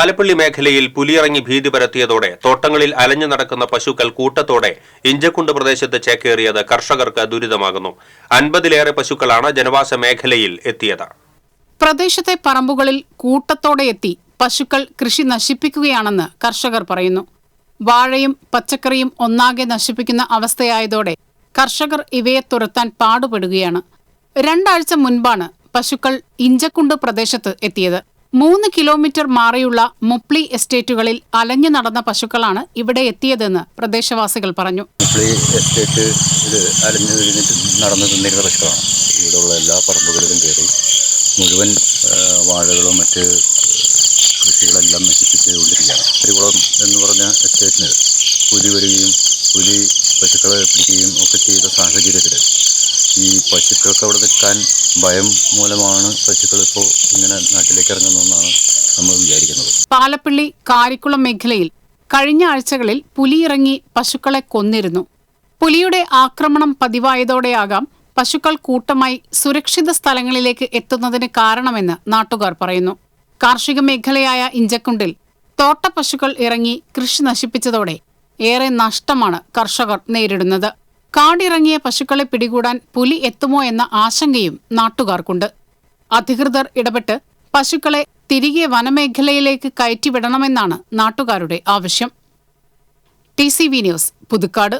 പാലപ്പള്ളി മേഖലയിൽ പുലിയിറങ്ങി ഭീതി പരത്തിയതോടെ തോട്ടങ്ങളിൽ അലഞ്ഞു നടക്കുന്ന പശുക്കൾ കൂട്ടത്തോടെ ഇഞ്ചക്കുണ്ട് പ്രദേശത്ത് ചേക്കേറിയത് കർഷകർക്ക് ദുരിതമാകുന്നു. അൻപതിലേറെ പശുക്കളാണ് ജനവാസ മേഖലയിൽ എത്തിയത്. പ്രദേശത്തെ പറമ്പുകളിൽ കൂട്ടത്തോടെ എത്തി പശുക്കൾ കൃഷി നശിപ്പിക്കുകയാണെന്ന് കർഷകർ പറയുന്നു. വാഴയും പച്ചക്കറിയും ഒന്നാകെ നശിപ്പിക്കുന്ന അവസ്ഥയായതോടെ കർഷകർ ഇവയെ തുരത്താൻ പാടുപെടുകയാണ്. രണ്ടാഴ്ച മുൻപാണ് പശുക്കൾ ഇഞ്ചക്കുണ്ട് പ്രദേശത്ത് എത്തിയത്. മൂന്ന് കിലോമീറ്റർ മാറിയുള്ള മുപ്ലി എസ്റ്റേറ്റുകളിൽ അലഞ്ഞു നടന്ന പശുക്കളാണ് ഇവിടെ എത്തിയതെന്ന് പ്രദേശവാസികൾ പറഞ്ഞു. മുപ്ലി എസ്റ്റേറ്റ് ഇത് അലഞ്ഞു നടന്നു തിന്നിരുന്ന പശുക്കളാണ്. ഇവിടെയുള്ള എല്ലാ പറമ്പുകളിലും കയറി മുഴുവൻ വാഴകളും മറ്റ് കൃഷികളെല്ലാം നശിപ്പിച്ച് കൊണ്ടിരിക്കുകയാണ്. അരികുളം എന്ന് പറഞ്ഞ എസ്റ്റേറ്റിന് പുലി വരികയും പുലി പശുക്കളെ പിടിക്കുകയും ഒക്കെ ചെയ്ത സാഹചര്യത്തിൽ ഈ പശുക്കൾക്ക് അവിടെ നിൽക്കാൻ ഭയം മൂലമാണ് പശുക്കൾ ഇപ്പോൾ ഇങ്ങനെ നാട്ടിലേക്ക് ഇറങ്ങുന്നതെന്നാണ് നമ്മൾ വിചാരിക്കുന്നത്. പാലപ്പള്ളി കാരിക്കുളം മേഖലയിൽ കഴിഞ്ഞ ആഴ്ചകളിൽ പുലി ഇറങ്ങി പശുക്കളെ കൊന്നിരുന്നു. പുലിയുടെ ആക്രമണം പതിവായതോടെയാകാം പശുക്കൾ കൂട്ടമായി സുരക്ഷിത സ്ഥലങ്ങളിലേക്ക് എത്തുന്നതിന് കാരണമെന്ന് നാട്ടുകാർ പറയുന്നു. കാർഷിക മേഖലയായ ഇഞ്ചക്കുണ്ടിൽ തോട്ടപ്പശുക്കൾ ഇറങ്ങി കൃഷി നശിപ്പിച്ചതോടെ ഏറെ നഷ്ടമാണ് കർഷകർ നേരിടുന്നത്. കാടിറങ്ങിയ പശുക്കളെ പിടികൂടാൻ പുലി എത്തുമോ എന്ന ആശങ്കയും നാട്ടുകാർക്കുണ്ട്. അധികൃതർ ഇടപെട്ട് പശുക്കളെ തിരികെ വനമേഖലയിലേക്ക് കയറ്റിവിടണമെന്നാണ് നാട്ടുകാരുടെ ആവശ്യം. T C V news Puthukkad.